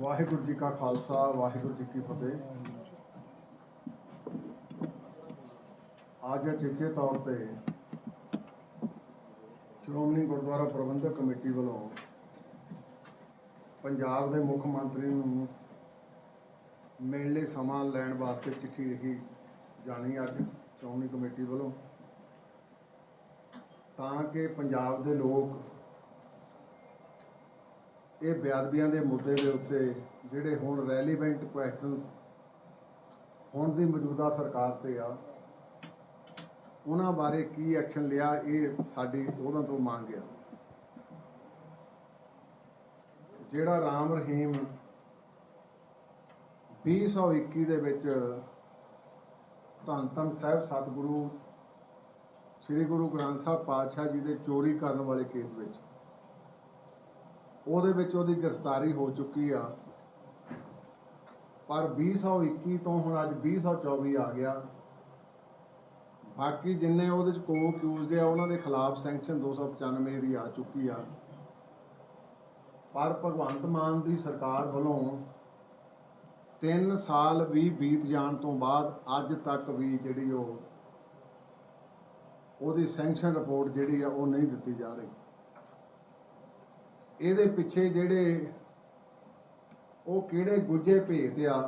ਵਾਹਿਗੁਰੂ ਜੀ ਕਾ ਖਾਲਸਾ, ਵਾਹਿਗੁਰੂ ਜੀ ਕੀ ਫਤਿਹ। ਅੱਜ ਚੇਚੇ ਤੌਰ ਤੇ ਸ਼੍ਰੋਮਣੀ ਗੁਰਦੁਆਰਾ ਪ੍ਰਬੰਧਕ ਕਮੇਟੀ ਵੱਲੋਂ ਪੰਜਾਬ ਦੇ ਮੁੱਖ ਮੰਤਰੀ ਨੂੰ ਮਿਲਣ ਲਈ ਸਮਾਂ ਲੈਣ ਵਾਸਤੇ ਚਿੱਠੀ ਲਿਖੀ ਜਾਣੀ ਅੱਜ ਸ਼੍ਰੋਮਣੀ ਕਮੇਟੀ ਵੱਲੋਂ, ਤਾਂ ਕਿ ਪੰਜਾਬ ਦੇ ਲੋਕ ਇਹ ਬੇਅਦਬੀਆਂ ਦੇ ਮੁੱਦੇ ਦੇ ਉੱਤੇ ਜਿਹੜੇ ਹੁਣ ਰੈਲੀਵੈਂਟ ਕੁਐਸਚਨਸ ਹੁਣ ਦੀ ਮੌਜੂਦਾ ਸਰਕਾਰ ਤੇ ਆ, ਉਹਨਾਂ ਬਾਰੇ ਕੀ ਐਕਸ਼ਨ ਲਿਆ, ਇਹ ਸਾਡੀ ਉਹਨਾਂ ਤੋਂ ਮੰਗ ਆ। ਜਿਹੜਾ ਰਾਮ ਰਹੀਮ 2021 ਦੇ ਵਿੱਚ ਧੰਨ ਧੰਨ ਸਾਹਿਬ ਸਤਿਗੁਰੂ, ਸ੍ਰੀ ਗੁਰੂ ਗ੍ਰੰਥ ਸਾਹਿਬ ਪਾਤਸ਼ਾਹ ਜੀ ਦੇ ਚੋਰੀ ਕਰਨ ਵਾਲੇ ਕੇਸ ਵਿੱਚ ਉਹਦੇ ਵਿੱਚ ਉਹਦੀ ਗ੍ਰਿਫਤਾਰੀ ਹੋ ਚੁੱਕੀ ਆ। ਪਰ 2021 ਤੋਂ ਹੁਣ ਅੱਜ 2024 ਆ ਗਿਆ। ਬਾਕੀ ਜਿੰਨੇ ਉਹਦੇ ਚ ਕੋ ਅਕਿਊਜ਼ਡ ਆ, ਉਹਨਾਂ ਦੇ ਖਿਲਾਫ ਸੈਂਕਸ਼ਨ 295 ਦੀ ਆ ਚੁੱਕੀ ਆ। ਪਰ ਭਗਵੰਤ ਮਾਨ ਦੀ ਸਰਕਾਰ ਵੱਲੋਂ 3 ਸਾਲ ਵੀ ਬੀਤ ਜਾਣ ਤੋਂ ਬਾਅਦ ਅੱਜ ਤੱਕ ਵੀ ਜਿਹੜੀ ਉਹ, ਉਹਦੀ ਸੈਂਕਸ਼ਨ ਰਿਪੋਰਟ ਜਿਹੜੀ ਆ, ਉਹ ਨਹੀਂ ਦਿੱਤੀ ਜਾ ਰਹੀ। ਇਹਦੇ ਪਿੱਛੇ ਜਿਹੜੇ ਉਹ ਕਿਹੜੇ ਗੁੱਜੇ ਭੇਜਦੇ ਆ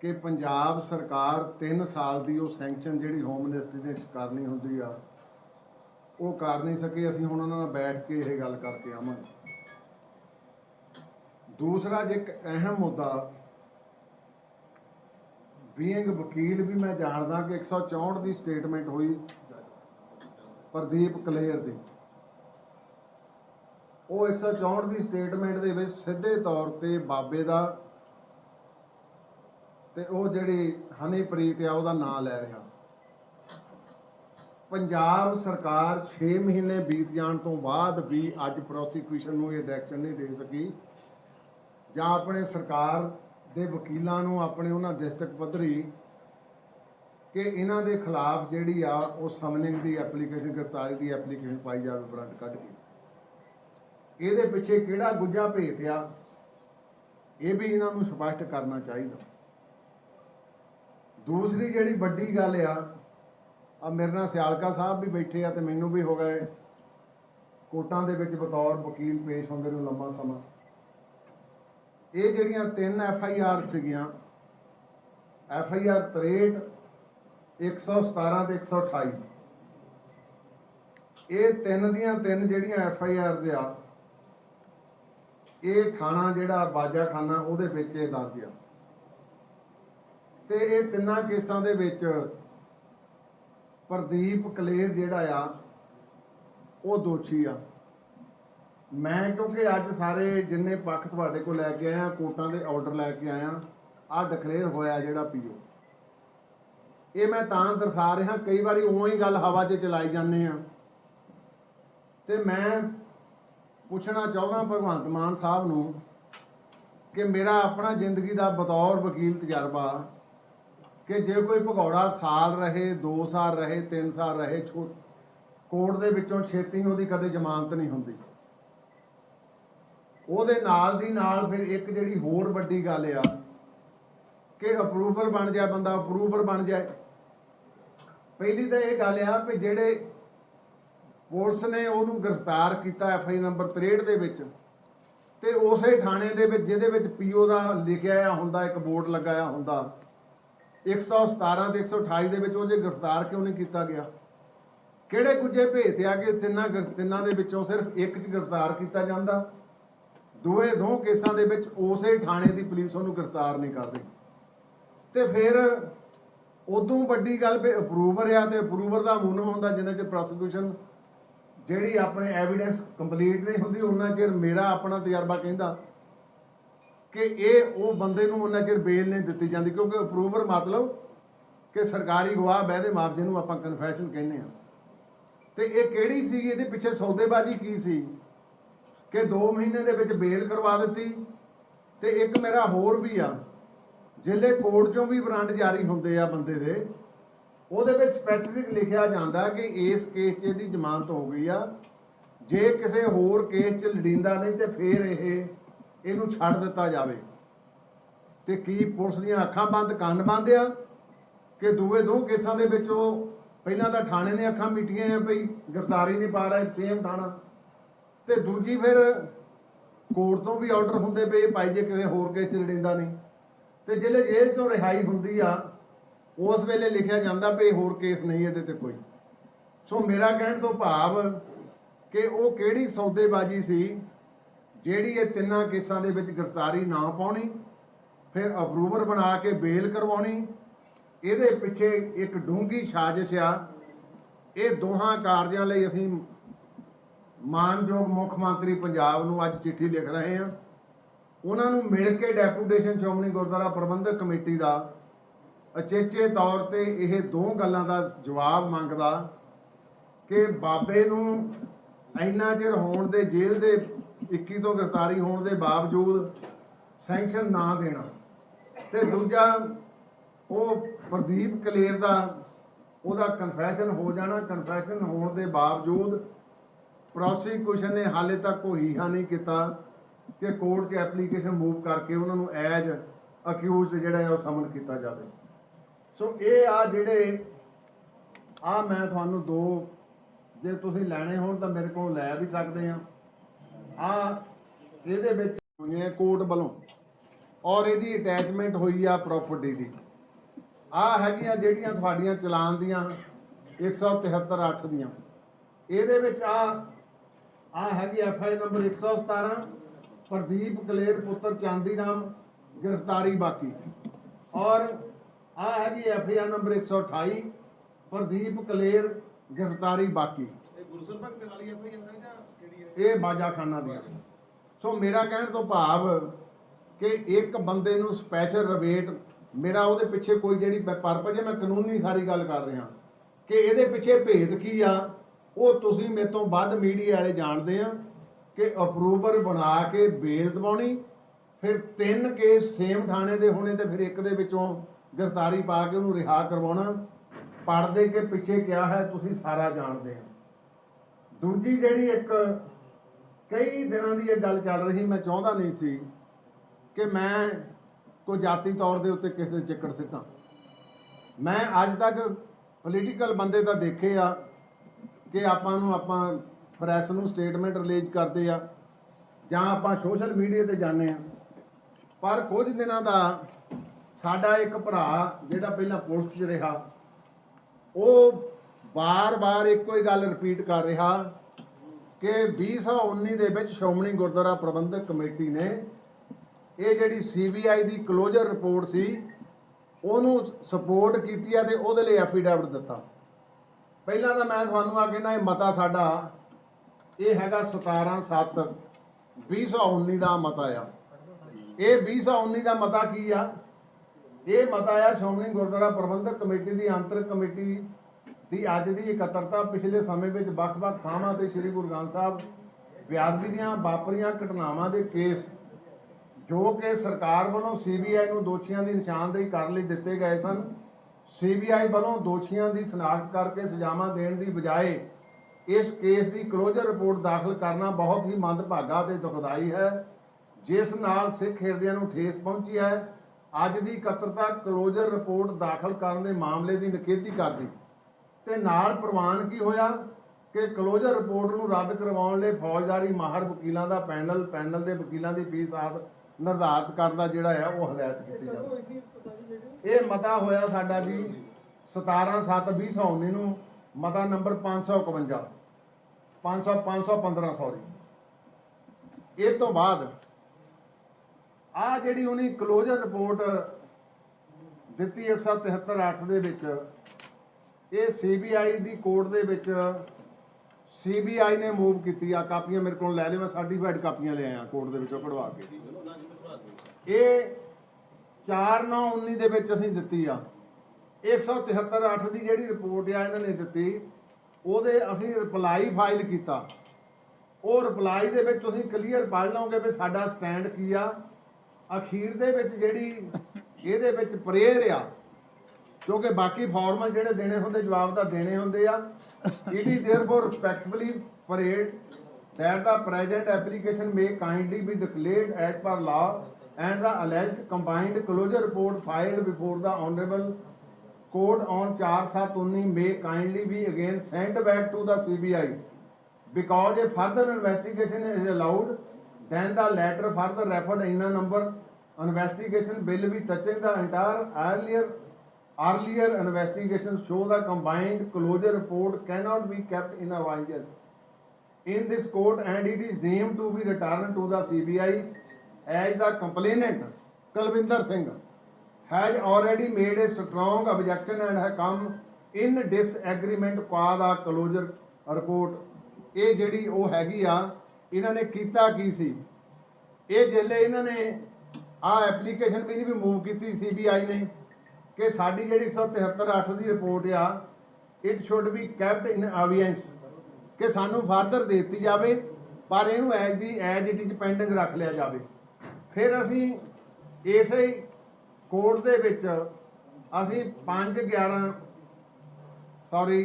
ਕਿ ਪੰਜਾਬ ਸਰਕਾਰ 3 ਸਾਲ ਦੀ ਉਹ ਸੈਂਕਸ਼ਨ ਜਿਹੜੀ ਹੋਮ ਮਿਨਿਸਟਰੀ ਨੇ ਕਰਨੀ ਹੁੰਦੀ ਆ, ਉਹ ਕਰ ਨਹੀਂ ਸਕੇ। ਅਸੀਂ ਹੁਣ ਉਹਨਾਂ ਨਾਲ ਬੈਠ ਕੇ ਇਹ ਗੱਲ ਕਰਕੇ ਆਵਾਂਗੇ। ਦੂਸਰਾ ਜੇ ਇੱਕ ਅਹਿਮ ਮੁੱਦਾ ਬੀਇੰਗ ਵਕੀਲ ਵੀ ਮੈਂ ਜਾਣਦਾ ਕਿ 164 ਦੀ ਸਟੇਟਮੈਂਟ ਹੋਈ ਪ੍ਰਦੀਪ ਕਲੇਰ ਦੀ। ਉਹ 164 ਦੀ ਸਟੇਟਮੈਂਟ ਦੇ ਵਿੱਚ ਸਿੱਧੇ ਤੌਰ ਤੇ ਬਾਬੇ ਦਾ ਤੇ ਉਹ ਜਿਹੜੀ ਹਨੀਪ੍ਰੀਤ ਆ, ਉਹਦਾ ਨਾਂ ਲੈ ਰਿਹਾ। ਪੰਜਾਬ ਸਰਕਾਰ 6 ਮਹੀਨੇ ਬੀਤ ਜਾਣ ਤੋਂ ਬਾਅਦ ਵੀ ਅੱਜ ਪ੍ਰੋਸੀਕਿਊਸ਼ਨ ਨੂੰ ਇਹ ਡਾਇਰੈਕਸ਼ਨ ਨਹੀਂ ਦੇ ਸਕੀ। ਜਾਂ ਆਪਣੇ ਸਰਕਾਰ ਦੇ ਵਕੀਲਾਂ ਨੂੰ ਆਪਣੇ ਉਹਨਾਂ ਡਿਸਟ੍ਰਿਕਟ ਪੱਧਰੀ ਕਿ ਇਹਨਾਂ ਦੇ ਖਿਲਾਫ ਜਿਹੜੀ ਆ, ਉਹ ਸਮਨਿੰਗ ਦੀ ਐਪਲੀਕੇਸ਼ਨ ਗ੍ਰਿਫਤਾਰੀ ਦੀ ਐਪਲੀਕੇਸ਼ਨ ਪਾਈ ਜਾਵੇ ਬਰੰਟ ਕੱਢ ਕੇ ਇਹਦੇ ਪਿੱਛੇ ਕਿਹੜਾ ਗੁੱਜਾ ਭੇਤ ਇਹ ਵੀ ਇਹਨਾਂ ਨੂੰ ਸਪਸ਼ਟ ਕਰਨਾ ਚਾਹੀਦਾ। ਦੂਸਰੀ ਜਿਹੜੀ ਵੱਡੀ ਗੱਲ ਆ ਆ ਮੇਰੇ ਨਾਲ ਸਿਆਲਕਾ ਸਾਹਿਬ ਵੀ ਬੈਠੇ ਆ ਤੇ ਮੈਨੂੰ ਵੀ ਹੋ ਗਏ। ਕੋਟਾਂ ਦੇ ਵਿੱਚ ਬਤੌਰ ਵਕੀਲ ਪੇਸ਼ ਹੁੰਦੇ ਨੂੰ ਲੰਮਾ ਸਮਾਂ। ਇਹ ਜਿਹੜੀਆਂ ਤਿੰਨ ਐਫ ਆਈ ਆਰ ਸੀਗੀਆਂ, ਐਫ ਆਈ ਆਰ 63 117 ਤੇ 128 ਇਹ ਤਿੰਨ ਦੀਆਂ ਤਿੰਨ ਜਿਹੜੀਆਂ ਐਫ ਆਈ ਆਰਜ਼ ਆ ਇਹ ਥਾਣਾ ਜਿਹੜਾ ਬਾਜਾ ਖਾਨਾ ਉਹਦੇ ਵਿੱਚ ਇਹ ਦਰਜ ਆ। ਤੇ ਇਹ ਤਿੰਨਾਂ ਕੇਸਾਂ ਦੇ ਵਿੱਚ ਪ੍ਰਦੀਪ ਕਲੇਰ ਜਿਹੜਾ ਆ, ਉਹ ਦੋਸ਼ੀ ਆ। ਮੈਂ ਕਿਉਂਕਿ ਅੱਜ ਸਾਰੇ ਜਿੰਨੇ ਪੱਖ ਤੁਹਾਡੇ ਕੋਲ ਲੈ ਕੇ ਆਇਆ ਕੋਰਟਾਂ ਦੇ ਆਰਡਰ ਲੈ ਕੇ ਆਇਆ ਆ ਡਿਕਲੇਅਰ ਹੋਇਆ ਜਿਹੜਾ ਪੀਓ। ਇਹ ਮੈਂ ਤਾਂ ਦਰਸਾ ਰਿਹਾ, ਕਈ ਵਾਰੀ ਉਵੇਂ ਹੀ ਗੱਲ ਹਵਾ 'ਚ ਚਲਾਈ ਜਾਂਦੇ ਆ। ਤੇ ਮੈਂ ਪੁੱਛਣਾ ਚਾਹੁੰਦਾ ਭਗਵੰਤ ਮਾਨ ਸਾਹਿਬ ਨੂੰ ਕਿ ਮੇਰਾ ਆਪਣਾ ਜ਼ਿੰਦਗੀ ਦਾ ਬਤੌਰ ਵਕੀਲ ਤਜਰਬਾ ਕਿ ਜੇ ਕੋਈ ਭਗੌੜਾ ਸਾਲ ਰਹੇ 2 ਸਾਲ ਰਹੇ 3 ਸਾਲ ਰਹੇ, ਛੋ, ਕੋਰਟ ਦੇ ਵਿੱਚੋਂ ਛੇਤੀ ਉਹਦੀ ਕਦੇ ਜ਼ਮਾਨਤ ਨਹੀਂ ਹੁੰਦੀ। ਉਹਦੇ ਨਾਲ ਦੀ ਨਾਲ ਫਿਰ ਇੱਕ ਜਿਹੜੀ ਹੋਰ ਵੱਡੀ ਗੱਲ ਆ ਕਿ ਅਪਰੂਵਰ ਬਣ ਜਾਏ ਬੰਦਾ ਅਪਰੂਵਰ ਬਣ ਜਾਏ। ਪਹਿਲੀ ਤਾਂ ਇਹ ਗੱਲ ਆ ਕਿ ਜਿਹੜੇ ਪੁਲਿਸ ਨੇ ਉਹਨੂੰ ਗ੍ਰਿਫਤਾਰ ਕੀਤਾ ਐਫ ਆਈ ਨੰਬਰ 63 ਦੇ ਵਿੱਚ। ਤੇ ਉਸੇ ਥਾਣੇ ਦੇ ਵਿੱਚ, ਜਿਹਦੇ ਵਿੱਚ ਪੀਓ ਦਾ ਲਿਖਿਆ ਆ ਹੁੰਦਾ, ਇੱਕ ਬੋਰਡ ਲਗਾਇਆ ਹੁੰਦਾ। 117 ਤੇ 128 ਦੇ ਵਿੱਚ ਉਹ ਜੇ ਗ੍ਰਿਫਤਾਰ ਕਿਉਂ ਨਹੀਂ ਕੀਤਾ ਗਿਆ? ਕਿਹੜੇ ਗੁੱਜੇ ਭੇਤ ਆ ਕਿ ਤਿੰਨਾਂ ਗ੍ਰਿ- ਤਿੰਨਾਂ ਦੇ ਵਿੱਚੋਂ ਸਿਰਫ ਇੱਕ 'ਚ ਗ੍ਰਿਫਤਾਰ ਕੀਤਾ ਜਾਂਦਾ? ਦੋਏ ਦੋ ਕੇਸਾਂ ਦੇ ਵਿੱਚ ਉਸੇ ਥਾਣੇ ਦੀ ਪੁਲਿਸ ਉਹਨੂੰ ਗ੍ਰਿਫਤਾਰ ਨਹੀਂ ਕਰਦੀ। ਤੇ ਫਿਰ ਉਦੋਂ ਵੱਡੀ ਗੱਲ ਵੀ ਅਪਰੂਵਰ ਆ, ਤੇ ਅਪਰੂਵਰ ਦਾ ਮੂਨਮ ਹੁੰਦਾ ਜਿਹਨਾਂ 'ਚ ਪ੍ਰੋਸੀਕਿਊਸ਼ਨ ਜਿਹੜੀ ਆਪਣੇ ਐਵੀਡੈਂਸ ਕੰਪਲੀਟ ਨਹੀਂ ਹੁੰਦੀ, ਉਹਨਾਂ ਚਿਰ ਮੇਰਾ ਆਪਣਾ ਤਜਰਬਾ ਕਹਿੰਦਾ ਕਿ ਇਹ ਉਹ ਬੰਦੇ ਨੂੰ ਉਹਨਾਂ ਚਿਰ ਬੇਲ ਨਹੀਂ ਦਿੱਤੀ ਜਾਂਦੀ, ਕਿਉਂਕਿ ਅਪਰੂਵਰ ਮਤਲਬ ਕਿ ਸਰਕਾਰੀ ਗਵਾਹ ਬਹਿਦੇ ਮਾਪ ਨੂੰ ਆਪਾਂ ਕਨਫੈਸ਼ਨ ਕਹਿੰਦੇ ਆ ਤੇ ਇਹ ਕਿਹੜੀ ਸੀ, ਇਹਦੇ ਪਿੱਛੇ ਸੌਦੇਬਾਜ਼ੀ ਕੀ ਸੀ? ਕਿ 2 ਮਹੀਨੇ ਦੇ ਵਿੱਚ ਬੇਲ ਕਰਵਾ ਦਿੱਤੀ ਤੇ ਇੱਕ ਮੇਰਾ ਹੋਰ ਵੀ ਆ, ਜ਼ਿਲ੍ਹੇ ਕੋਰਟ ਚੋਂ ਵੀ ਵਾਰੰਟ ਜਾਰੀ ਹੁੰਦੇ ਆ ਬੰਦੇ ਦੇ ਉਹਦੇ ਵਿੱਚ ਸਪੈਸੀਫਿਕ ਲਿਖਿਆ ਜਾਂਦਾ ਕਿ ਇਸ ਕੇਸ 'ਚ ਇਹਦੀ ਜ਼ਮਾਨਤ ਹੋ ਗਈ ਆ। ਜੇ ਕਿਸੇ ਹੋਰ ਕੇਸ 'ਚ ਲੜਿੰਦਾ ਨਹੀਂ ਤੇ ਫਿਰ ਇਹ, ਇਹਨੂੰ ਛੱਡ ਦਿੱਤਾ ਜਾਵੇ। ਤੇ ਕੀ ਪੁਲਿਸ ਦੀਆਂ ਅੱਖਾਂ ਬੰਦ, ਕੰਨ ਬੰਦ ਆ? ਕਿ ਦੂਏ ਦੋ ਕੇਸਾਂ ਦੇ ਵਿੱਚ ਉਹ ਪਹਿਲਾਂ ਤਾਂ ਥਾਣੇ ਨੇ ਅੱਖਾਂ ਮੀਟੀਆਂ ਆ ਭਈ, ਗ੍ਰਿਫਤਾਰੀ ਨਹੀਂ ਪਾ ਰਿਹਾ ਸੇਮ ਥਾਣਾ। ਤੇ ਦੂਜੀ ਫਿਰ ਕੋਰਟ ਤੋਂ ਵੀ ਆਰਡਰ ਹੁੰਦੇ ਪਏ ਭਾਈ ਜੇ ਕਿਸੇ ਹੋਰ ਕੇਸ ਚ ਲੜਿੰਦਾ ਨਹੀਂ। ਤੇ ਜਿਹੜੇ ਜੇਲ੍ਹ ਚੋਂ ਰਿਹਾਈ ਹੁੰਦੀ ਆ ਉਸ ਵੇਲੇ ਲਿਖਿਆ ਜਾਂਦਾ ਵੀ ਹੋਰ ਕੇਸ ਨਹੀਂ ਇਹਦੇ ਤੇ ਕੋਈ। ਸੋ ਮੇਰਾ ਕਹਿਣ ਤੋਂ ਭਾਵ ਕਿ ਉਹ ਕਿਹੜੀ ਸੌਦੇਬਾਜ਼ੀ ਸੀ ਜਿਹੜੀ ਇਹ ਤਿੰਨਾਂ ਕੇਸਾਂ ਦੇ ਵਿੱਚ ਗ੍ਰਿਫਤਾਰੀ ਨਾ ਪਾਉਣੀ, ਫਿਰ ਅਪਰੂਵਰ ਬਣਾ ਕੇ ਬੇਲ ਕਰਵਾਉਣੀ, ਇਹਦੇ ਪਿੱਛੇ ਇੱਕ ਡੂੰਗੀ ਸਾਜ਼ਿਸ਼ ਆ। ਇਹ ਦੋਹਾਂ ਕਾਰਜਾਂ ਲਈ ਅਸੀਂ ਮਾਨਯੋਗ ਮੁੱਖ ਮੰਤਰੀ ਪੰਜਾਬ ਨੂੰ ਅੱਜ ਚਿੱਠੀ ਲਿਖ ਰਹੇ ਹਾਂ। ਉਹਨਾਂ ਨੂੰ ਮਿਲ ਕੇ ਡੈਪੂਟੇਸ਼ਨ ਸ਼੍ਰੋਮਣੀ ਗੁਰਦੁਆਰਾ ਪ੍ਰਬੰਧਕ ਕਮੇਟੀ ਦਾ ਅਚੇਚੇ ਤੌਰ ਤੇ ਇਹ ਦੋ ਗੱਲਾਂ ਦਾ ਜਵਾਬ ਮੰਗਦਾ ਕਿ ਬਾਬੇ ਨੂੰ ਇੰਨਾ ਚਿਰ ਹੋਣ ਦੇ ਜੇਲ੍ਹ ਦੇ 21 ਤੋਂ ਗ੍ਰਿਫਤਾਰੀ ਹੋਣ ਦੇ ਬਾਵਜੂਦ ਸੈਂਕਸ਼ਨ ਨਾ ਦੇਣਾ। ਤੇ ਦੂਜਾ, ਉਹ ਪ੍ਰਦੀਪ ਕਲੇਰ ਦਾ ਉਹਦਾ ਕਨਫੈਸ਼ਨ ਹੋ ਜਾਣਾ। ਕਨਫੈਸ਼ਨ ਹੋਣ ਦੇ ਬਾਵਜੂਦ ਪ੍ਰੋਸੀਕਿਊਸ਼ਨ ਨੇ ਹਾਲੇ ਤੱਕ ਕੋਈ ਹਾ ਨਹੀਂ ਕੀਤਾ ਕਿ ਕੋਰਟ 'ਚ ਐਪਲੀਕੇਸ਼ਨ ਮੂਵ ਕਰਕੇ ਉਹਨਾਂ ਨੂੰ ਐਜ ਅਕਿਊਜ਼ਡ ਜਿਹੜਾ ਹੈ ਉਹ ਸਮਨ ਕੀਤਾ ਜਾਵੇ। ਸੋ ਇਹ ਆ ਜਿਹੜੇ, ਆ ਮੈਂ ਤੁਹਾਨੂੰ ਦੋ, ਜੇ ਤੁਸੀਂ ਲੈਣੇ ਹੋਣ ਤਾਂ ਮੇਰੇ ਕੋਲ ਲੈ ਵੀ ਸਕਦੇ ਆ। ਆ ਇਹਦੇ ਵਿੱਚ ਹੋਈਆਂ ਕੋਰਟ ਵੱਲੋਂ ਔਰ ਇਹਦੀ ਅਟੈਚਮੈਂਟ ਹੋਈ ਆ ਪ੍ਰਾਪਰਟੀ ਦੀ। ਆ ਹੈਗੀਆਂ ਜਿਹੜੀਆਂ ਤੁਹਾਡੀਆਂ ਚਲਾਨ ਦੀਆਂ 173 8 ਦੀਆਂ। ਇਹਦੇ ਵਿੱਚ ਆ ਆ ਹੈਗੀ F I number 117 Pradeep Kaler ਪੁੱਤਰ ਚਾਂਦੀ ਰਾਮ ਗ੍ਰਿਫਤਾਰੀ ਬਾਕੀ। ਔਰ ਆ ਹੈਗੀ F I number 128 Pradeep Kaler ਗ੍ਰਿਫਤਾਰੀ ਬਾਕੀ। ਇਹ ਗੁਰਸਰ ਭਗਤ ਨਾਲ ਹੀ ਐਫਆਈ ਆਰ ਹੈ ਜਾਂ ਕਿਹੜੀ ਹੈ? ਇਹ ਬਾਜਾਖਾਨਾ ਦੀਆਂ ਸੋ ਮੇਰਾ ਕਹਿਣ ਤੋਂ ਭਾਵ ਕਿ ਇੱਕ ਬੰਦੇ ਨੂੰ ਸਪੈਸ਼ਲ ਰਿਬੇਟ ਮੇਰਾ ਉਹਦੇ ਪਿੱਛੇ ਕੋਈ ਜਿਹੜੀ ਪਰਪਸ ਹੈ ਮੈਂ ਕਾਨੂੰਨੀ ਸਾਰੀ ਗੱਲ ਕਰ ਰਿਹਾ। ਕਿ ਇਹਦੇ ਪਿੱਛੇ ਭੇਦ ਕੀ ਆ? ਉਹ ਤੁਸੀਂ ਮੇਰੇ ਤੋਂ ਵੱਧ ਮੀਡੀਆ ਵਾਲੇ ਜਾਣਦੇ ਆ ਕਿ ਅਪਰੂਵਰ ਬਣਾ ਕੇ ਬੇਲ ਦਵਾਉਣੀ ਫਿਰ ਤਿੰਨ ਕੇਸ ਸੇਮ ਥਾਣੇ ਦੇ ਹੋਣੇ ਤੇ ਫਿਰ ਇੱਕ ਦੇ ਵਿੱਚੋਂ ਗ੍ਰਿਫਤਾਰੀ ਪਾ ਕੇ ਉਹਨੂੰ ਰਿਹਾ ਕਰਵਾਉਣਾ ਪੜਦੇ ਕੇ ਪਿੱਛੇ ਕਿਹਾ ਹੈ, ਤੁਸੀਂ ਸਾਰਾ ਜਾਣਦੇ ਹੋ। ਦੂਜੀ ਜਿਹੜੀ ਇੱਕ ਕਈ ਦਿਨਾਂ ਦੀ ਇਹ ਗੱਲ ਚੱਲ ਰਹੀ, ਮੈਂ ਚਾਹੁੰਦਾ ਨਹੀਂ ਸੀ ਕਿ ਮੈਂ ਕੋਈ ਜਾਤੀ ਤੌਰ ਦੇ ਉੱਤੇ ਕਿਸੇ ਦੇ ਚੱਕਰ ਸਿੱਟਾਂ। ਮੈਂ ਅੱਜ ਤੱਕ ਪੋਲੀਟੀਕਲ ਬੰਦੇ ਤਾਂ ਦੇਖੇ ਆ ਕਿ ਆਪਾਂ ਨੂੰ ਆਪਾਂ ਪ੍ਰੈਸ ਨੂੰ ਸਟੇਟਮੈਂਟ ਰਿਲੀਜ਼ ਕਰਦੇ ਆ, ਜਾਂ ਆਪਾਂ ਸੋਸ਼ਲ ਮੀਡੀਆ ਤੇ ਜਾਂਦੇ ਆ। ਪਰ ਕੁਝ ਦਿਨਾਂ ਦਾ ਸਾਡਾ ਇੱਕ ਭਰਾ ਜਿਹੜਾ ਪਹਿਲਾਂ ਪੁਲਿਸ 'ਚ ਰਿਹਾ, ਉਹ ਬਾਰ-ਬਾਰ ਇੱਕੋ ਹੀ ਗੱਲ ਰਿਪੀਟ ਕਰ ਰਿਹਾ ਕਿ 2019 ਦੇ ਵਿੱਚ ਸ਼੍ਰੋਮਣੀ ਗੁਰਦੁਆਰਾ ਪ੍ਰਬੰਧਕ ਕਮੇਟੀ ਨੇ ਇਹ ਜਿਹੜੀ ਸੀਬੀਆਈ ਦੀ ਕਲੋਜ਼ਰ ਰਿਪੋਰਟ ਸੀ, ਉਹਨੂੰ ਸਪੋਰਟ ਕੀਤੀ ਆ ਤੇ ਉਹਦੇ ਲਈ ਐਫੀਡੈਵਿਟ ਦਿੱਤਾ। ਪਹਿਲਾਂ ਤਾਂ ਮੈਂ ਤੁਹਾਨੂੰ ਆ ਕਹਿੰਦਾ, ਇਹ ਮਤਾ ਸਾਡਾ, ਇਹ ਹੈਗਾ 17 7 2019 ਦਾ ਮਤਾ ਆ। ਇਹ 2019 ਦਾ ਮਤਾ ਕੀ ਆ? ਇਹ ਮਤਾ ਆ ਸ਼੍ਰੋਮਣੀ ਗੁਰਦੁਆਰਾ ਪ੍ਰਬੰਧਕ ਕਮੇਟੀ ਦੀ ਅੰਤਰ ਕਮੇਟੀ ਦੀ ਅੱਜ ਦੀ ਇਕੱਤਰਤਾ ਪਿਛਲੇ ਸਮੇਂ ਵਿੱਚ ਵੱਖ-ਵੱਖ ਥਾਵਾਂ ਤੇ ਸ੍ਰੀ ਗੁਰੂ ਗ੍ਰੰਥ ਸਾਹਿਬ ਵਿਆਦਗੀ ਦੀਆਂ ਵਾਪਰੀਆਂ ਘਟਨਾਵਾਂ ਦੇ ਕੇਸ, ਜੋ ਕਿ ਸਰਕਾਰ ਵੱਲੋਂ ਸੀਬੀਆਈ ਨੂੰ ਦੋਸ਼ੀਆਂ ਦੀ ਨਿਸ਼ਾਨਦੇਹੀ ਕਰਨ ਲਈ ਦਿੱਤੇ ਗਏ ਸਨ, ਸੀਬੀਆਈ ਵੱਲੋਂ ਦੋਸ਼ੀਆਂ ਦੀ ਸ਼ਨਾਖਤ ਕਰਕੇ ਸਜ਼ਾਵਾਂ ਦੇਣ ਦੀ ਬਜਾਏ ਇਸ ਕੇਸ ਦੀ ਕਲੋਜ਼ਰ ਰਿਪੋਰਟ ਦਾਖਲ ਕਰਨਾ ਬਹੁਤ ਹੀ ਮੰਦਭਾਗਾ ਤੇ ਦੁਖਦਾਈ ਹੈ, ਜਿਸ ਨਾਲ ਸਿੱਖ ਹਿਰਦਿਆਂ ਨੂੰ ਠੇਸ ਪਹੁੰਚੀ ਹੈ। ਅੱਜ ਦੀ ਇਕੱਤਰਤਾ ਕਲੋਜ਼ਰ ਰਿਪੋਰਟ ਦਾਖਲ ਕਰਨ ਦੇ ਮਾਮਲੇ ਦੀ ਨਿਖੇਧੀ ਕਰਦੀ ਤੇ ਨਾਲ ਪ੍ਰਵਾਨ ਕੀ ਹੋਇਆ? ਕਿ ਕਲੋਜ਼ਰ ਰਿਪੋਰਟ ਨੂੰ ਰੱਦ ਕਰਵਾਉਣ ਲਈ ਫੌਜਦਾਰੀ ਮਾਹਰ ਵਕੀਲਾਂ ਦਾ ਪੈਨਲ ਪੈਨਲ ਦੇ ਵਕੀਲਾਂ ਦੀ ਫੀਸ ਆਦ ਨਿਰਧਾਰਤ ਕਰਨ ਦਾ ਜਿਹੜਾ ਹੈ ਉਹ ਹਦਾਇਤ ਕੀਤੀ ਜਾਵੇ ਇਹ ਮਤਾ ਹੋਇਆ ਸਾਡਾ ਜੀ 17 7 2019 ਨੂੰ ਮਤਾ ਨੰਬਰ 551 500 515 ਸੌਰੀ। ਇਹ ਤੋਂ ਬਾਅਦ ਆ ਜਿਹੜੀ ਉਹਨੇ ਕਲੋਜ਼ਰ ਰਿਪੋਰਟ ਦਿੱਤੀ 173 8 ਦੇ ਵਿੱਚ, ਇਹ ਸੀਬੀਆਈ ਦੀ ਕੋਰਟ ਦੇ ਵਿੱਚ ਸੀਬੀਆਈ ਨੇ ਮੂਵ ਕੀਤੀ ਆ, ਕਾਪੀਆਂ ਮੇਰੇ ਕੋਲ ਲੈ ਲਿਓ, ਮੈਂ ਸਰਟੀਫਾਈਡ ਕਾਪੀਆਂ ਲੈ ਆਇਆ ਕੋਰਟ ਦੇ ਵਿੱਚੋਂ ਕਢਵਾ ਕੇ। ਇਹ 4919 ਦੇ ਵਿੱਚ ਅਸੀਂ ਦਿੱਤੀ ਆ। 173 8 ਦੀ ਜਿਹੜੀ ਰਿਪੋਰਟ ਆ, ਇਹਨਾਂ ਨੇ ਦਿੱਤੀ, ਉਹਦੇ ਅਸੀਂ ਰਿਪਲਾਈ ਫਾਈਲ ਕੀਤਾ। ਉਹ ਰਿਪਲਾਈ ਦੇ ਵਿੱਚ ਤੁਸੀਂ ਕਲੀਅਰ ਪੜ੍ਹ ਲਓਗੇ ਵੀ ਸਾਡਾ ਸਟੈਂਡ ਕੀ ਆ ਅਖੀਰ ਦੇ ਵਿੱਚ ਜਿਹੜੀ ਇਹਦੇ ਵਿੱਚ ਪ੍ਰੇਅਰ ਆ ਕਿਉਂਕਿ ਬਾਕੀ ਫਾਰਮਲ ਜਿਹੜੇ ਦੇਣੇ ਹੁੰਦੇ ਜਵਾਬ ਤਾਂ ਦੇਣੇ ਹੁੰਦੇ ਆ it is therefore respectfully parade that the present application may kindly be declared as per law and the alleged combined closure report filed before the honorable court on 4/7/19 may kindly be again sent back to the CBI because a further investigation is allowed then the letter further referred in a number investigation will be touching the entire earlier earlier investigations show the combined closure report cannot be kept in abeyance in this court and it is deemed to be returned to the CBI as the complainant Kalvinder Singh has already made a strong objection and has come in disagreement qua the closure report ਇਹ ਜਿਹੜੀ ਉਹ ਹੈਗੀ ਆ ਇਹਨਾਂ ਨੇ ਕੀਤਾ ਕੀ ਸੀ? ਇਹ ਜਿਹੜੇ ਇਹਨਾਂ ਨੇ ਆ ਐਪਲੀਕੇਸ਼ਨ ਵੀ ਨਹੀਂ ਵੀ ਮੂਵ ਕੀਤੀ ਸੀਬੀਆਈ ਨੇ ਕਿ ਸਾਡੀ ਜਿਹੜੀ 173 8 ਦੀ ਰਿਪੋਰਟ ਆ it should be kept in abeyance ਕਿ ਸਾਨੂੰ ਫਰਦਰ ਦੇ ਦਿੱਤੀ ਜਾਵੇ, ਪਰ ਇਹਨੂੰ as the as it is pending ਰੱਖ ਲਿਆ ਜਾਵੇ। ਫਿਰ ਅਸੀਂ ਇਸੇ ਕੋਰਟ ਦੇ ਵਿੱਚ ਅਸੀਂ 5 11 ਸੌਰੀ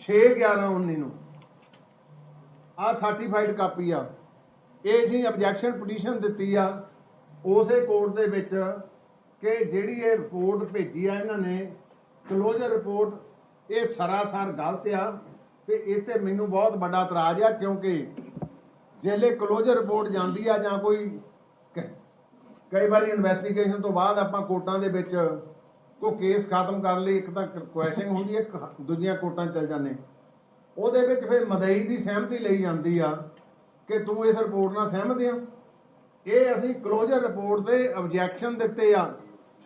6 11 19 ਨੂੰ ਆ ਸਰਟੀਫਾਈਡ ਕਾਪੀ ਆ। ਇਹ ਅਸੀਂ ਆਬਜੈਕਸ਼ਨ ਪਟੀਸ਼ਨ ਦਿੱਤੀ ਆ। ਉਸੇ ਕੋਰਟ ਦੇ ਵਿੱਚ ਕਿ ਜਿਹੜੀ ਇਹ ਰਿਪੋਰਟ ਭੇਜੀ ਆ ਇਹਨਾਂ ਨੇ ਕਲੋਜ਼ਰ ਰਿਪੋਰਟ ਇਹ ਸਰਾਸਰ ਗਲਤ ਆ ਤੇ ਇਹ ਤੇ ਮੈਨੂੰ ਬਹੁਤ ਵੱਡਾ ਇਤਰਾਜ਼ ਆ ਕਿਉਂਕਿ ਜਿਹੜੇ ਕਲੋਜ਼ਰ ਰਿਪੋਰਟ ਜਾਂਦੀ ਆ ਜਾਂ ਕੋਈ ਕ- ਕਈ ਵਾਰੀ ਇਨਵੈਸਟੀਗੇਸ਼ਨ ਤੋਂ ਬਾਅਦ ਆਪਾਂ ਕੋਰਟਾਂ ਦੇ ਵਿੱਚ ਕੋ ਕੇਸ ਖਤਮ ਕਰਨ ਲਈ ਇੱਕ ਤਾਂ ਕੁਐਸਚਨ ਹੁੰਦੀ ਹੈ, ਦੂਜੀਆਂ ਕੋਰਟਾਂ ਚਲ ਜਾਂਦੇ। ਉਹਦੇ ਵਿੱਚ ਫਿਰ ਮਦਈ ਦੀ ਸਹਿਮਤੀ ਲਈ ਜਾਂਦੀ ਆ ਕਿ ਤੂੰ ਇਸ ਰਿਪੋਰਟ ਨਾਲ ਸਹਿਮਤ ਆ। ਇਹ ਅਸੀਂ ਕਲੋਜ਼ਰ ਰਿਪੋਰਟ ਦੇ ਆਬਜੈਕਸ਼ਨ ਦਿੱਤੇ ਆ।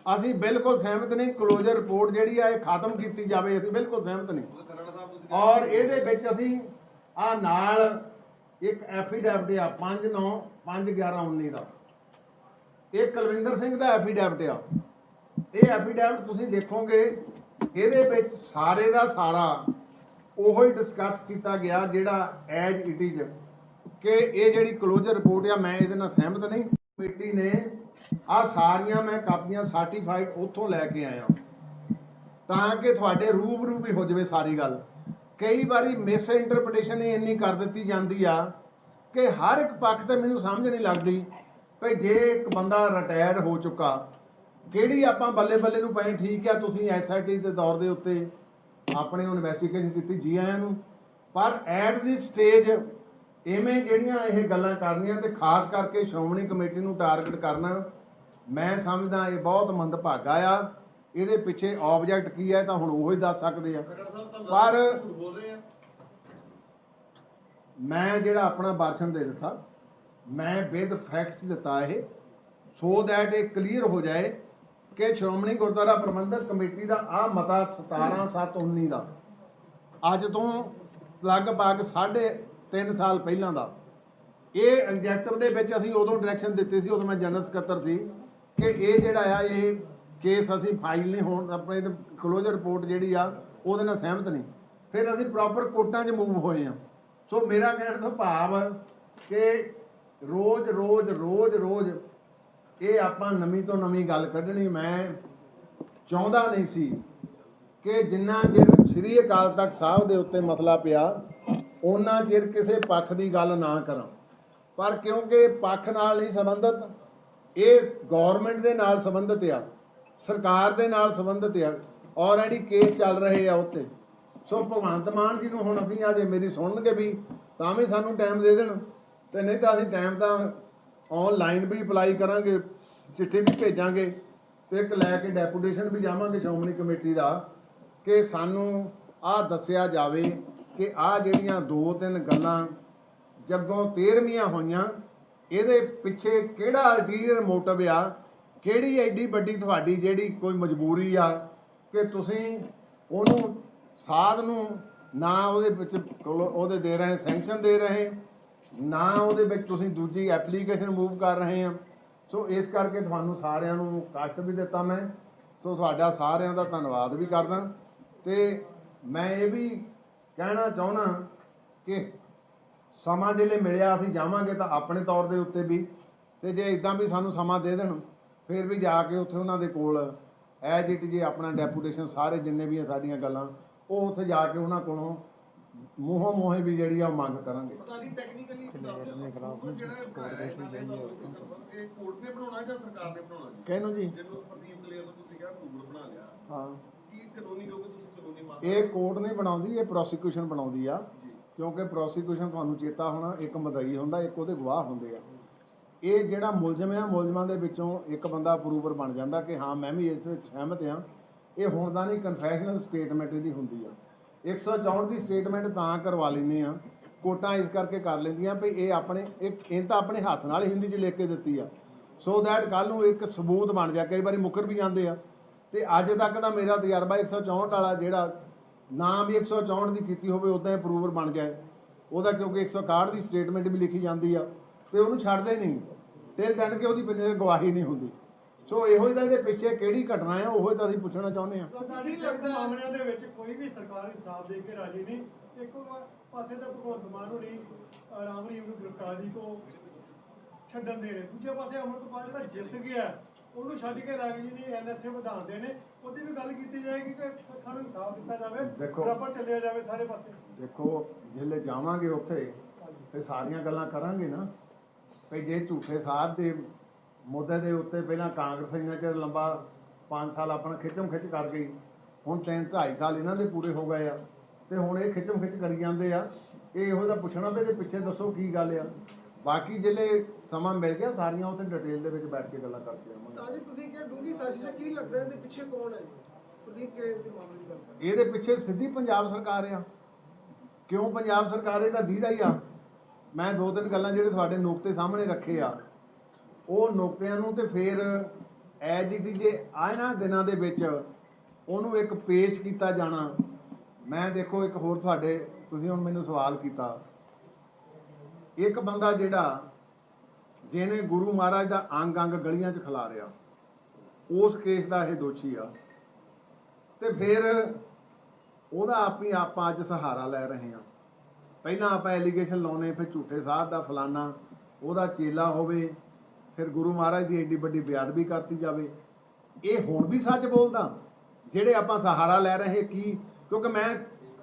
ਅਸੀਂ ਬਿਲਕੁਲ ਸਹਿਮਤ ਨਹੀਂ ਕਲੋਜ਼ਰ ਰਿਪੋਰਟ ਜਿਹੜੀ ਆ ਇਹ ਖਤਮ ਕੀਤੀ ਜਾਵੇ, ਅਸੀਂ ਬਿਲਕੁਲ ਸਹਿਮਤ ਨਹੀਂ। ਔਰ ਇਹਦੇ ਵਿੱਚ ਅਸੀਂ ਆ ਨਾਲ ਇੱਕ ਐਫੀਡੈਵਿਟ ਆ 5 9 5 11 19 ਦਾ। ਇਹ ਕੁਲਵਿੰਦਰ ਸਿੰਘ ਦਾ ਐਫੀਡੈਵਿਟ ਆ। ਇਹ ਐਫੀਡੈਵਿਟ ਤੁਸੀਂ ਦੇਖੋਗੇ, ਇਹਦੇ ਵਿੱਚ ਸਾਰੇ ਦਾ ਸਾਰਾ ਉਹੋ ਹੀ ਡਿਸਕਸ ਕੀਤਾ ਗਿਆ ਜਿਹੜਾ ਐਜ ਇਟ ਇਜ਼ ਕਿ ਇਹ ਜਿਹੜੀ ਕਲੋਜ਼ਰ ਰਿਪੋਰਟ ਆ, ਮੈਂ ਇਹਦੇ ਨਾਲ ਸਹਿਮਤ ਨਹੀਂ। ਕਮੇਟੀ ਨੇ ਆ ਸਾਰੀਆਂ ਮੈਂ ਕਾਪੀਆਂ ਸਰਟੀਫਾਈਡ ਉੱਥੋਂ ਲੈ ਕੇ ਆਇਆ। ਤਾਂ ਕਿ ਤੁਹਾਡੇ ਰੂਬਰੂ ਵੀ ਹੋ ਜਾਵੇ ਸਾਰੀ ਗੱਲ। ਕਈ ਵਾਰੀ ਮਿਸ ਇੰਟਰਪ੍ਰੀਟੇਸ਼ਨ ਹੀ ਇੰਨੀ ਕਰ ਦਿੱਤੀ ਜਾਂਦੀ ਆ ਕਿ ਹਰ ਇੱਕ ਪੱਖ ਤੇ ਮੈਨੂੰ ਸਮਝ ਨਹੀਂ ਲੱਗਦੀ ਭਈ ਜੇ ਇੱਕ ਬੰਦਾ ਰਿਟਾਇਰ ਹੋ ਚੁੱਕਾ, ਕਿਹੜੀ ਆਪਾਂ ਬੱਲੇ ਬੱਲੇ ਨੂੰ ਪਏ, ਠੀਕ ਆ, ਤੁਸੀਂ ਐਸਆਈਟੀ ਦੇ ਦੌਰ ਦੇ ਉੱਤੇ ਆਪਣੇ ਇਨਵੈਸਟੀਗੇਸ਼ਨ ਕੀਤੀ ਜੀ ਆਇਆਂ ਨੂੰ। ਪਰ ਐਟ ਦੀ ਸਟੇਜ ਐਵੇਂ ਜਿਹੜੀਆਂ ਇਹ ਗੱਲਾਂ ਕਰਨੀਆਂ ਤੇ ਖਾਸ ਕਰਕੇ ਸ਼੍ਰੋਮਣੀ ਕਮੇਟੀ ਨੂੰ ਟਾਰਗੇਟ ਕਰਨਾ ਮੈਂ ਸਮਝਦਾ ਇਹ ਬਹੁਤ ਮੰਦਭਾਗਾ ਆ। ਇਹਦੇ ਪਿੱਛੇ ਆਬਜੈਕਟ ਕੀ ਹੈ ਤਾਂ ਹੁਣ ਉਹ ਹੀ ਦੱਸ ਸਕਦੇ ਆ। ਪਰ ਮੈਂ ਜਿਹੜਾ ਆਪਣਾ ਭਾਸ਼ਣ ਦੇ ਦਿੱਤਾ ਮੈਂ ਵਿਦ ਫੈਕਟਸ ਦਿੱਤਾ ਇਹ ਸੋ ਦੈਟ ਇਹ ਕਲੀਅਰ ਹੋ ਜਾਏ ਕਿ ਸ਼੍ਰੋਮਣੀ ਗੁਰਦੁਆਰਾ ਪ੍ਰਬੰਧਕ ਕਮੇਟੀ ਦਾ ਆ ਮਤਾ 17719 ਦਾ। ਅੱਜ ਤੋਂ ਲਗਭਗ ਸਾਢੇ 3 ਸਾਲ ਪਹਿਲਾਂ ਦਾ। ਇਹ ਐਗਜੈਕਟਿਵ ਦੇ ਵਿੱਚ ਅਸੀਂ ਉਦੋਂ ਡਾਇਰੈਕਸ਼ਨ ਦਿੱਤੀ ਸੀ, ਉਦੋਂ ਮੈਂ ਜਨਰਲ ਸਕੱਤਰ ਸੀ ਕਿ ਇਹ ਜਿਹੜਾ ਆ, ਇਹ ਕੇਸ ਅਸੀਂ ਫਾਈਲ ਨਹੀਂ ਹੋਣ, ਆਪਣੇ ਕਲੋਜ਼ਰ ਰਿਪੋਰਟ ਜਿਹੜੀ ਆ, ਉਹਦੇ ਨਾਲ ਸਹਿਮਤ ਨਹੀਂ। ਫਿਰ ਅਸੀਂ ਪ੍ਰੋਪਰ ਕੋਰਟਾਂ 'ਚ ਮੂਵ ਹੋਏ ਆ ਸੋ ਮੇਰਾ ਕਹਿਣ ਦਾ ਭਾਵ ਕਿ ਰੋਜ਼ ਰੋਜ਼ ਰੋਜ਼ ਰੋਜ਼ ਇਹ ਆਪਾਂ ਨਵੀਂ ਤੋਂ ਨਵੀਂ ਗੱਲ ਕੱਢਣੀ, ਮੈਂ ਚਾਹੁੰਦਾ ਨਹੀਂ ਸੀ ਕਿ ਜਿੰਨਾ ਚਿਰ ਸ੍ਰੀ ਅਕਾਲ ਤਖਤ ਸਾਹਿਬ ਦੇ ਉੱਤੇ ਮਸਲਾ ਪਿਆ ਉਹਨਾਂ ਚਿਰ ਕਿਸੇ ਪੱਖ ਦੀ ਗੱਲ ਨਾ ਕਰਾਂ। ਪਰ ਕਿਉਂਕਿ ਪੱਖ ਨਾਲ ਨਹੀਂ ਸੰਬੰਧਤ, ਇਹ ਗਵਰਨਮੈਂਟ ਦੇ ਨਾਲ ਸੰਬੰਧਿਤ ਆ, ਸਰਕਾਰ ਦੇ ਨਾਲ ਸੰਬੰਧਿਤ ਆ ਆਲਰੇਡੀ ਕੇਸ ਚੱਲ ਰਹੇ ਆ ਉੱਤੇ। ਸੋ ਭਗਵੰਤ ਮਾਨ ਜੀ ਨੂੰ ਹੁਣ ਅਸੀਂ ਅੱਜ ਮੇਰੀ ਸੁਣਨਗੇ ਵੀ, ਤਾਂ ਵੀ ਸਾਨੂੰ ਟਾਈਮ ਦੇ ਦੇਣ, ਤੇ ਨਹੀਂ ਤਾਂ ਅਸੀਂ ਟਾਈਮ ਤਾਂ ਆਨਲਾਈਨ ਵੀ ਅਪਲਾਈ ਕਰਾਂਗੇ, ਚਿੱਠੀ ਵੀ ਭੇਜਾਂਗੇ ਤੇ ਇੱਕ ਲੈ ਕੇ ਡੈਪੂਟੇਸ਼ਨ ਵੀ ਜਾਵਾਂਗੇ ਸ਼੍ਰੋਮਣੀ ਕਮੇਟੀ ਦਾ ਕਿ ਸਾਨੂੰ ਆਹ ਦੱਸਿਆ ਜਾਵੇ ਕਿ ਆਹ ਜਿਹੜੀਆਂ ਦੋ ਤਿੰਨ ਗੱਲਾਂ ਜੱਗੋਂ 13ਵੀਆਂ ਹੋਈਆਂ, ਇਹਦੇ ਪਿੱਛੇ ਕਿਹੜਾ ਅਲਟੀਰੀਅਰ ਮੋਟਿਵ ਆ, ਕਿਹੜੀ ਐਡੀ ਵੱਡੀ ਤੁਹਾਡੀ ਜਿਹੜੀ ਕੋਈ ਮਜਬੂਰੀ ਆ ਕਿ ਤੁਸੀਂ ਉਹਨੂੰ ਸਾਧ ਨੂੰ ਨਾ ਉਹਦੇ ਵਿੱਚ ਕੋਲ- ਉਹਦੇ ਦੇ ਰਹੇ ਸੈਂਕਸ਼ਨ ਦੇ ਰਹੇ ਨਾ ਉਹਦੇ ਵਿੱਚ ਤੁਸੀਂ ਦੂਜੀ ਐਪਲੀਕੇਸ਼ਨ ਮੂਵ ਕਰ ਰਹੇ ਆ। ਸੋ ਇਸ ਕਰਕੇ ਤੁਹਾਨੂੰ ਸਾਰਿਆਂ ਨੂੰ ਕਸ਼ਟ ਵੀ ਦਿੱਤਾ ਮੈਂ। ਸੋ ਤੁਹਾਡਾ ਸਾਰਿਆਂ ਦਾ ਧੰਨਵਾਦ ਵੀ ਕਰਦਾ। ਤੇ ਮੈਂ ਇਹ ਵੀ ਕਹਿਣਾ ਚਾਹੁੰਦਾ ਕਿ ਸਮਾਂ ਜਿਹੜੇ ਮਿਲਿਆ ਅਸੀਂ ਜਾਵਾਂਗੇ ਤਾਂ ਆਪਣੇ ਤੌਰ ਦੇ ਉੱਤੇ ਵੀ। ਤੇ ਜੇ ਇਦਾਂ ਵੀ ਸਾਨੂੰ ਸਮਾਂ ਦੇ ਦੇਣ, ਫਿਰ ਵੀ ਜਾ ਕੇ ਉੱਥੇ ਉਹਨਾਂ ਦੇ ਕੋਲ ਐਜ ਇਟ ਜੇ ਆਪਣਾ ਡੈਪੂਟੇਸ਼ਨ ਸਾਰੇ ਜਿੰਨੇ ਵੀ ਆ ਸਾਡੀਆਂ ਗੱਲਾਂ, ਉਹ ਉੱਥੇ ਜਾ ਕੇ ਉਹਨਾਂ ਕੋਲੋਂ ਮੂੰਹੋਂ ਮੂੰਹੇ ਵੀ ਜਿਹੜੀ ਆ ਉਹ ਮੰਗ ਕਰਾਂਗੇ। ਪਤਾ ਨਹੀਂ ਟੈਕਨੀਕਲੀ ਜਿਹੜਾ ਬਣਾਇਆ ਹੈ ਇਹ ਕੋਰਟ ਨੇ ਬਣਾਉਣਾ ਜਾਂ ਸਰਕਾਰ ਨੇ ਬਣਾਉਣਾ ਜੀ? ਕਹਿਨੂੰ ਜੀ? ਜਿਹਨੂੰ ਪ੍ਰਦੀਪ ਕਲੇਰ ਨੂੰ ਤੁਸੀਂ ਕਿਹਾ ਅਪਰੂਵਲ ਬਣਾ ਲਿਆ। ਹਾਂ। ਕੀ ਕਾਨੂੰਨੀ ਕਹੋਗੇ ਤੁਸੀਂ ਕਾਨੂੰਨੀ ਮਾਫ ਇਹ ਕੋਰਟ ਨਹੀਂ ਬਣਾਉਂਦੀ ਇਹ ਪ੍ਰੋਸੀਕਿਊਸ਼ਨ ਬਣਾਉਂਦੀ ਆ। ਕਿਉਂਕਿ ਪ੍ਰੋਸੀਕਿਊਸ਼ਨ ਤੁਹਾਨੂੰ ਚੇਤਾ ਹੋਣਾ ਇੱਕ ਮਦਈ ਹੁੰਦਾ ਇੱਕ ਉਹਦੇ ਗਵਾਹ ਹੁੰਦੇ ਆ। ਇਹ ਜਿਹੜਾ ਮੁਲਜ਼ਮ ਆ ਮੁਲਜ਼ਮਾਂ ਦੇ ਵਿੱਚੋਂ ਇੱਕ ਬੰਦਾ ਅਪਰੂਵਰ ਬਣ ਜਾਂਦਾ ਕਿ ਹਾਂ ਮੈਂ ਵੀ ਇਸ ਵਿੱਚ ਸਹਿਮਤ ਆ। ਇਹ ਹੁਣ ਦਾ ਨਹੀਂ ਕਨਫੈਸ਼ਨਲ ਸਟੇਟਮੈਂਟ ਇਹਦੀ ਹੁੰਦੀ ਆ। 164 ਦੀ ਸਟੇਟਮੈਂਟ ਤਾਂ ਕਰਵਾ ਲੈਂਦੇ ਆ ਕੋਟਾਂ ਇਸ ਕਰਕੇ ਕਰ ਲੈਂਦੀਆਂ ਵੀ ਇਹ ਆਪਣੇ, ਇੱਕ ਇਹ ਤਾਂ ਆਪਣੇ ਹੱਥ ਨਾਲ ਹਿੰਦੀ 'ਚ ਲਿਖ ਕੇ ਦਿੱਤੀ ਆ। ਸੋ ਦੈਟ ਕੱਲ ਨੂੰ ਇੱਕ ਸਬੂਤ ਬਣ ਜਾ, ਕਈ ਵਾਰੀ ਮੁੱਕਰ ਵੀ ਜਾਂਦੇ ਆ। ਤੇ ਅੱਜ ਤੱਕ ਦਾ ਮੇਰਾ ਤਜਰਬਾ 164 ਵਾਲਾ ਜਿਹੜਾ ਨਾ ਵੀ 164 ਦੀ ਕੀਤੀ ਹੋਵੇ ਉਦਾਂ ਹੀ ਅਪਰੂਵਰ ਬਣ ਜਾਏ। ਉਹਦਾ ਕਿਉਂਕਿ 161 ਦੀ ਸਟੇਟਮੈਂਟ ਵੀ ਲਿਖੀ ਜਾਂਦੀ ਆ। ਤੇ ਉਹਨੂੰ ਛੱਡਦੇ ਨਹੀਂ। ਟਿਲ ਦੈਨ ਕਿ ਉਹਦੀ ਬਿਨਾਂ ਗਵਾਹੀ ਨਹੀਂ ਹੁੰਦੀ। ਸੋ ਇਹੋ ਹੀ ਤਾਂ ਇਹਦੇ ਪਿੱਛੇ ਕਿਹੜੀ ਘਟਨਾ ਆ ਉਹੋ ਹੀ ਤਾਂ ਅਸੀਂ ਪੁੱਛਣਾ ਚਾਹੁੰਦੇ ਆ। ਤੁਹਾਡੀ ਲੱਗਦਾ? ਮਾਮਲਿਆਂ ਦੇ ਵਿੱਚ ਕੋਈ ਵੀ ਸਰਕਾਰ ਇਨਸਾਫ ਦੇ ਕੇ ਰਾਜੀ ਨਹੀਂ। ਇੱਕ ਪਾਸੇ ਤਾਂ ਭਗਵੰਤ ਮਾਨ ਹੋਣੀ ਅਹ ਰਾਮ ਰਹੀਮ ਨੂੰ ਗ੍ਰਿਫਤਾਰੀ ਕੋ ਛੱਡਣ ਦੇ ਨੇ ਦੂਜੇ ਪਾਸੇ ਅਮਰਤਪਾਲ ਜਿਹੜਾ ਜਿੱਤ ਗਿਆ ਉਹਨੂੰ ਛੱਡ ਕੇ ਰਾਜੀ ਜੀ ਨੇ ਐਨਐਸਏ ਵਧਾਉਂਦੇ ਨੇ। ਉਹਦੀ ਵੀ ਗੱਲ ਕੀਤੀ ਜਾਏਗੀ ਕਿ ਸਿੱਖਾਂ ਨੂੰ ਇਨਸਾਫ ਦਿੱਤਾ ਜਾਵੇ ਦੇਖੋ। ਬਰਾਬਰ ਚੱਲਿਆ ਜਾਵੇ ਸਾਰੇ ਪਾਸੇ। ਦੇਖੋ ਜਿੱਲੇ ਜਾਵਾਂਗੇ ਉੱਥੇ ਫਿਰ ਸਾਰੀਆਂ ਗੱਲਾਂ ਕਰਾਂਗੇ ਨਾ ਜੇ ਝੂਠੇ ਸਾਧ ਦੇ ਮੁੱਦੇ ਦੇ ਉੱਤੇ ਪਹਿਲਾਂ ਕਾਂਗਰਸ ਇੰਨਾ ਚਿਰ ਲੰਬਾ 5 ਸਾਲ ਆਪਣਾ ਖਿੱਚਮ ਖਿੱਚ ਕਰ ਗਈ ਹੁਣ ਤਿੰਨ 2.5 ਸਾਲ ਇਹਨਾਂ ਦੇ ਪੂਰੇ ਹੋ ਗਏ ਆ ਤੇ ਹੁਣ ਇਹ ਖਿੱਚਮ ਖਿੱਚ ਕਰੀ ਜਾਂਦੇ ਆ ਇਹ ਇਹੋ ਜਿਹਾ ਪੁੱਛਣਾ ਵੀ ਇਹਦੇ ਪਿੱਛੇ ਦੱਸੋ ਕੀ ਗੱਲ ਆ। ਬਾਕੀ ਜਿੱਲੇ ਸਮਾਂ ਮਿਲ ਗਿਆ ਸਾਰੀਆਂ ਉੱਥੇ ਡਿਟੇਲ ਦੇ ਵਿੱਚ ਬੈਠ ਕੇ ਗੱਲਾਂ ਕਰਕੇ ਆਵਾਂਗੇ। ਤਾਂ ਜੀ ਤੁਸੀਂ ਕਿਹਾ ਡੂੰਗੀ ਸਾਜ਼ਿਸ਼ ਕੀ ਲੱਗਦਾ ਇਹਦੇ ਪਿੱਛੇ ਕੌਣ ਹੈ ਪ੍ਰਦੀਪ ਕੇ ਦੇ ਮਾਮਲੇ ਦੀ ਇਹਦੇ ਪਿੱਛੇ ਸਿੱਧੀ ਪੰਜਾਬ ਸਰਕਾਰ ਆ। ਕਿਉਂ ਪੰਜਾਬ ਸਰਕਾਰ ਇਹਦਾ ਦੀਦਾ ਹੀ ਆ? ਮੈਂ ਦੋ ਤਿੰਨ ਗੱਲਾਂ ਜਿਹੜੇ ਤੁਹਾਡੇ ਨੁਕਤੇ ਸਾਹਮਣੇ ਰੱਖੇ ਆ ਉਹ ਨੁਕਤਿਆਂ ਨੂੰ ਤੇ ਫਿਰ ਐਜ ਇਟ ਜੇ ਆਇਨਾ ਦਿਨਾਂ ਦੇ ਵਿੱਚ ਉਹਨੂੰ ਇੱਕ ਪੇਸ਼ ਕੀਤਾ ਜਾਣਾ। ਮੈਂ ਦੇਖੋ ਇੱਕ ਹੋਰ ਤੁਹਾਡੇ, ਤੁਸੀਂ ਹੁਣ ਮੈਨੂੰ ਸਵਾਲ ਕੀਤਾ। ਇੱਕ ਬੰਦਾ ਜਿਹੜਾ ਜਿਹਨੇ ਗੁਰੂ ਮਹਾਰਾਜ ਦਾ ਅੰਗ ਅੰਗ ਗਲੀਆਂ 'ਚ ਖਿਲਾਰਿਆ ਉਸ ਕੇਸ ਦਾ ਇਹ ਦੋਸ਼ੀ ਆ। ਤੇ ਫਿਰ ਉਹਦਾ ਆਪੀ ਆਪਾਂ ਅੱਜ ਸਹਾਰਾ ਲੈ ਰਹੇ ਹਾਂ। ਪਹਿਲਾਂ ਆਪਾਂ ਐਲੀਗੇਸ਼ਨ ਲਾਉਨੇ ਫਿਰ ਝੂਠੇ ਸਾਧ ਦਾ ਫਲਾਨਾ, ਉਹਦਾ ਚੇਲਾ ਹੋਵੇ ਫਿਰ ਗੁਰੂ ਮਹਾਰਾਜ ਦੀ ਏਡੀ ਵੱਡੀ ਬੇਅਦਬੀ ਕਰਤੀ ਜਾਵੇ। ਇਹ ਹੁਣ ਵੀ ਸੱਚ ਬੋਲਦਾ। ਜਿਹੜੇ ਆਪਾਂ ਸਹਾਰਾ ਲੈ ਰਹੇ ਕੀ ਕਿਉਂਕਿ ਮੈਂ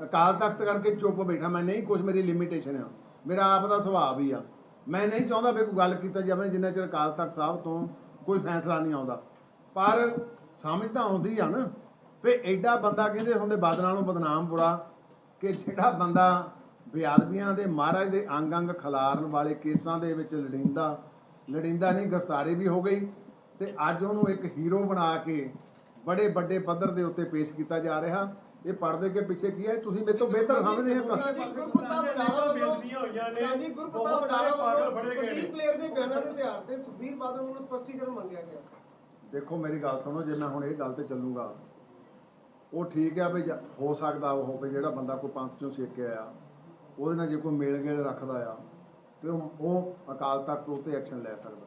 ਅਕਾਲ ਤਖਤ ਕਰਕੇ ਚੁੱਪ ਬੈਠਾ, ਮੈਂ ਨਹੀਂ ਕੁਝ ਮੇਰੀ ਲਿਮਿਟੇਸ਼ਨ ਆ। ਮੇਰਾ ਆਪ ਦਾ ਸੁਭਾਅ ਵੀ ਆ। ਮੈਂ ਨਹੀਂ ਚਾਹੁੰਦਾ ਵੀ ਕੋਈ ਗੱਲ ਕੀਤਾ ਜਾਵੇ, ਜਿੰਨਾ ਚਿਰ ਅਕਾਲ ਤਖਤ ਸਾਹਿਬ ਤੋਂ ਕੋਈ ਫੈਸਲਾ ਨਹੀਂ ਆਉਂਦਾ। ਪਰ ਸਮਝ ਤਾਂ ਆਉਂਦੀ ਆ ਨਾ। ਵੀ ਐਡਾ ਬੰਦਾ ਕਹਿੰਦੇ ਹੁੰਦੇ, ਬਾਦਲਾਂ ਨੂੰ ਬਦਨਾਮ ਬੁਰਾ ਕਿ ਜਿਹੜਾ ਬੰਦਾ ਬੇਅਦਬੀਆਂ ਦੇ ਮਹਾਰਾਜ ਦੇ ਅੰਗ ਅੰਗ ਖਿਲਾਰਨ ਵਾਲੇ ਕੇਸਾਂ ਦੇ ਵਿੱਚ ਲੜਿੰਦਾ ਲੜਿੰਦਾ ਨਹੀਂ ਗ੍ਰਿਫਤਾਰੀ ਵੀ ਹੋ ਗਈ ਤੇ ਅੱਜ ਉਹਨੂੰ ਇੱਕ ਹੀਰੋ ਬਣਾ ਕੇ ਬੜੇ ਵੱਡੇ ਪੱਧਰ ਦੇ ਉੱਤੇ ਪੇਸ਼ ਕੀਤਾ ਜਾ ਰਿਹਾ। ਇਹ ਪਰਦੇ ਕੇ ਪਿੱਛੇ ਕੀ ਹੈ? ਤੁਸੀਂ ਮੇਰੇ ਤੋਂ ਬਿਹਤਰ ਸਮਝਦੇ ਹੋ ਜੀ ਗੁਰਪ੍ਰਤਾਪ ਬਰਾੜਾ ਵੱਲੋਂ ਬੇਅਦਬੀਆਂ ਹੋਈਆਂ ਨੇ। ਹਾਂਜੀ ਗੁਰਪ੍ਰਤਾਪ ਪਾਗਲ ਵੱਲੋਂ ਫੜੇ ਗਏ ਨੇ। ਪਲੇਅਰ ਦੇ ਬਿਆਨਾਂ ਦੇ ਆਧਾਰ ਤੇ ਸੁਖਬੀਰ ਬਾਦਲ ਵੱਲੋਂ ਸਪਸ਼ਟੀਕਰਨ ਮੰਗਿਆ ਗਿਆ। ਦੇਖੋ ਮੇਰੀ ਗੱਲ ਸੁਣੋ ਜੇ ਮੈਂ ਹੁਣ ਇਹ ਗੱਲ ਤੇ ਚੱਲੂਗਾ ਉਹ ਠੀਕ ਹੈ ਵੀ ਜ- ਹੋ ਸਕਦਾ ਉਹ ਹੋਵੇ ਜਿਹੜਾ ਬੰਦਾ ਕੋਈ ਪੰਥ ਚੋਂ ਸਿੱਖ ਕੇ ਆਇਆ ਉਹਦੇ ਨਾਲ ਜੇ ਕੋਈ ਮੇਲ ਗੇਲ ਰੱਖਦਾ ਆ ਤੇ ਉਹ ਉਹ ਅਕਾਲ ਤਖਤ ਉੱਤੇ ਐਕਸ਼ਨ ਲੈ ਸਕਦਾ।